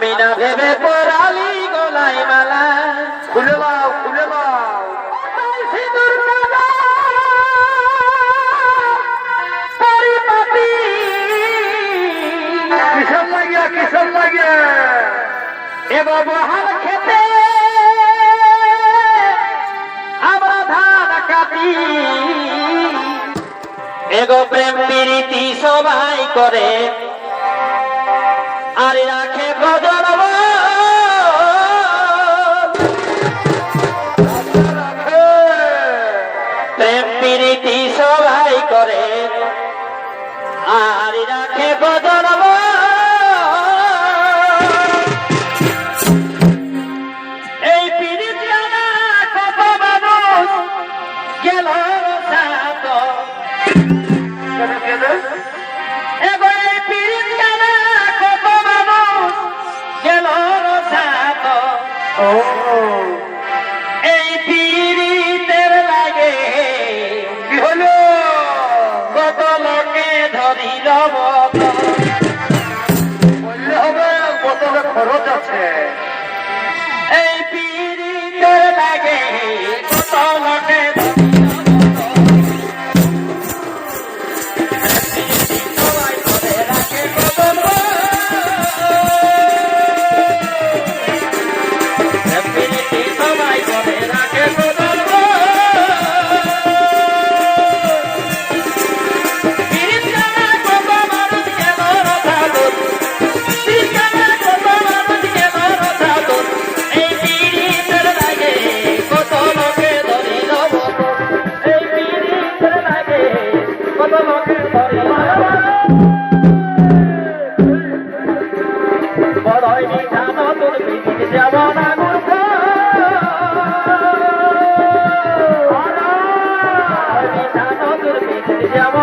আমি না ভেবে পড়ালি গলায় মালা। খুলে বাও খুলে বাও কিসব লাগিয়া কিসব লাগিয়া। এ বাবু হাল খেতে। আমরা এগো প্রেম প্রীতি সবাই করে। বাড়ি রাখে প্রজন্ম প্রেম প্রীতি সবাই করে। আর রাখে প্রজন্ম এই প্রীতি কত এই পীড়িতের লাগে হলো কত লোকে ধরিল Santiago.